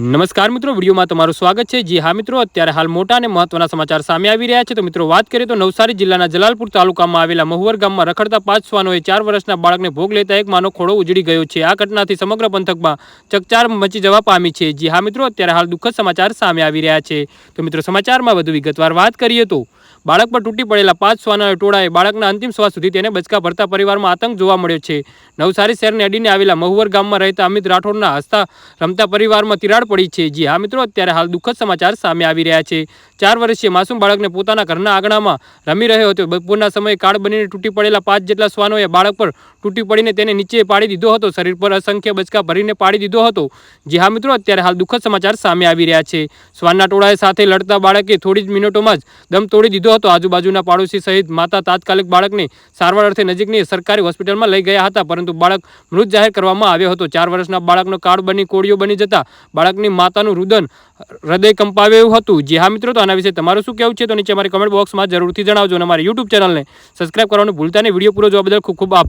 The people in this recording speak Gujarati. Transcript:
નમસ્કાર મિત્રો, વિડીયોમાં તમારું સ્વાગત છે. જી હા મિત્રો, અત્યારે હાલ મોટા અને મહત્વના સમાચાર સામે આવી રહ્યા છે. તો મિત્રો, વાત કરીએ તો નવસારી જિલ્લાના જલાલપુર તાલુકામાં આવેલા મહુવર ગામમાં રખડતા પાંચ શ્વાનોએ ચાર વર્ષના બાળકને ભોગ લેતા એક માનો ખોડો ઉજળી ગયો છે. આ ઘટનાથી સમગ્ર પંથકમાં ચકચાર મચી જવા પામી છે. જી હા મિત્રો, અત્યારે હાલ દુઃખદ સમાચાર સામે આવી રહ્યા છે. તો મિત્રો, સમાચારમાં વધુ વિગતવાર વાત કરીએ તો બાળક પર તૂટી પડેલા પાંચ શ્વાના ટોળાએ બાળકના અંતિમ શ્વાસ સુધી તેને બચકા ભરતા પરિવારમાં આતંક જોવા મળ્યો છે. નવસારી શહેરને અડીને આવેલા મહુવર ગામમાં રહેતા અમિત રાઠોડના હસતા રમતા પરિવારમાં તિરાડ પડી છે. જી હા મિત્રો, અત્યારે હાલ દુઃખદ સમાચાર સામે આવી રહ્યા છે. ચાર વર્ષીય માસૂમ બાળકને પોતાના ઘરના આંગણામાં રમી રહ્યો હતો. બપોરના સમયે કાળ બનીને તૂટી પડેલા પાંચ જેટલા શ્વાનોએ બાળક પર તૂટી પડીને તેને નીચે પાડી દીધો હતો. શરીર પર અસંખ્ય બચકા ભરીને પાડી દીધો હતો. જી હા મિત્રો, અત્યારે હાલ દુઃખદ સમાચાર સામે આવી રહ્યા છે. શ્વાનના ટોળાએ સાથે લડતા બાળકે થોડી જ મિનિટોમાં જ દમ તોડી દીધો હતો. આજુબાજુના પાડોશી સહિત માતા તાત્કાલિક બાળકને સારવાર અર્થે નજીકની સરકારી હોસ્પિટલમાં લઈ ગયા હતા, પરંતુ બાળક મૃત જાહેર કરવામાં આવ્યો હતો. ચાર વર્ષના બાળકનો કાળ બની કોળીઓ બની જતા બાળકની માતાનું રુદન હૃદય કંપાવ્યું હતું. જી હા મિત્રો, તો આના વિશે તમારું શું કહેવું છે? તો નીચે અમારી કમેન્ટ બોક્સમાં જરૂરથી જણાવજો અને અમારી યુટ્યુબ ચેનલને સબસ્ક્રાઈબ કરવાનું ભૂલતા નહીં. વીડિયો પૂરો જોવા બદલ ખૂબ ખૂબ આભાર.